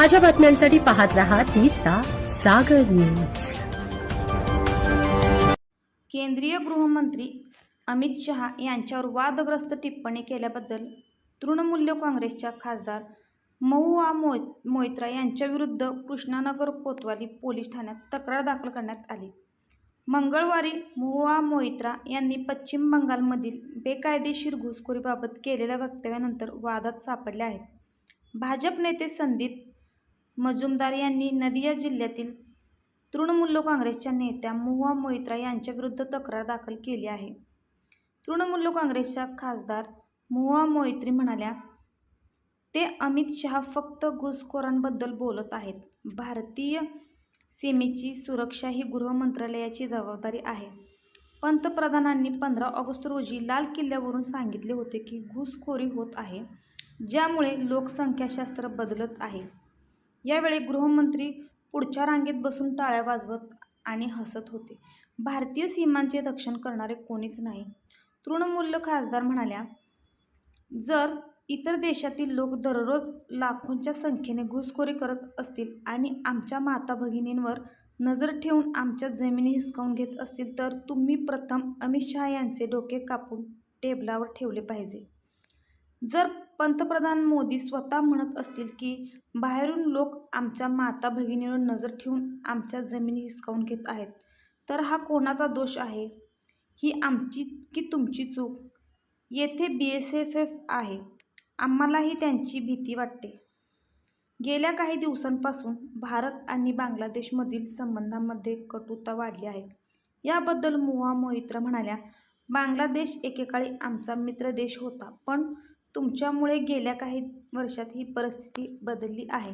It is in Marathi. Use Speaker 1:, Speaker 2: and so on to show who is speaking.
Speaker 1: ताज्या बातम्यांसाठी पाहत राहा तिचा सागर न्यूज.
Speaker 2: केंद्रीय गृहमंत्री अमित शहा यांच्यावर वादग्रस्त टिप्पणी केल्याबद्दल तृणमूल काँग्रेसच्या खासदार महुआ मोय मोहित्रा यांच्याविरुद्ध कृष्णानगर कोतवाली पोलीस ठाण्यात तक्रार दाखल करण्यात आली. मंगळवारी महुआ मोहित्रा यांनी पश्चिम बंगालमधील बेकायदेशीर घुसखोरीबाबत केलेल्या वक्तव्यानंतर वादात सापडले आहेत. भाजप नेते संदीप मजुमदार यांनी नदिया जिल्ह्यातील तृणमूल काँग्रेसच्या नेत्या महुआ मोहित्रा यांच्याविरुद्ध तक्रार दाखल केली आहे. तृणमूल काँग्रेसच्या खासदार महुआ मोहित्री म्हणाल्या ते अमित शहा फक्त घुसखोरांबद्दल बोलत आहेत. भारतीय सीमेची सुरक्षा ही गृह मंत्रालयाची जबाबदारी आहे. पंतप्रधानांनी पंधरा ऑगस्ट रोजी लाल किल्ल्यावरून सांगितले होते की घुसखोरी होत आहे ज्यामुळे लोकसंख्याशास्त्र बदलत आहे. यावेळी गृहमंत्री पुढच्या रांगेत बसून टाळ्या वाजवत आणि हसत होते. भारतीय सीमांचे रक्षण करणारे कोणीच नाही. तृणमूल खासदार म्हणाल्या जर इतर देशातील लोक दररोज लाखोंच्या संख्येने घुसखोरी करत असतील आणि आमच्या माता भगिनींवर नजर ठेवून आमच्या जमिनी हिसकावून घेत असतील तर तुम्ही प्रथम अमित शहा यांचे डोके कापून टेबलावर ठेवले पाहिजे. जर पंतप्रधान मोदी स्वतः म्हणत असतील की बाहेरून लोक आमच्या माता भगिनीवर नजर ठेवून आमच्या जमिनी हिसकावून घेत आहेत तर हा कोणाचा दोष आहे? ही आमची की तुमची चूक? येथे बी एस एफ एफ आहे. आम्हालाही त्यांची भीती वाटते. गेल्या काही दिवसांपासून भारत आणि बांगलादेशमधील संबंधांमध्ये कटुता वाढली आहे. याबद्दल मुहा मोहित्रा म्हणाल्या बांगलादेश एकेकाळी आमचा मित्र देश होता पण तुमच्यामुळे गेल्या काही वर्षात ही परिस्थिती बदलली आहे.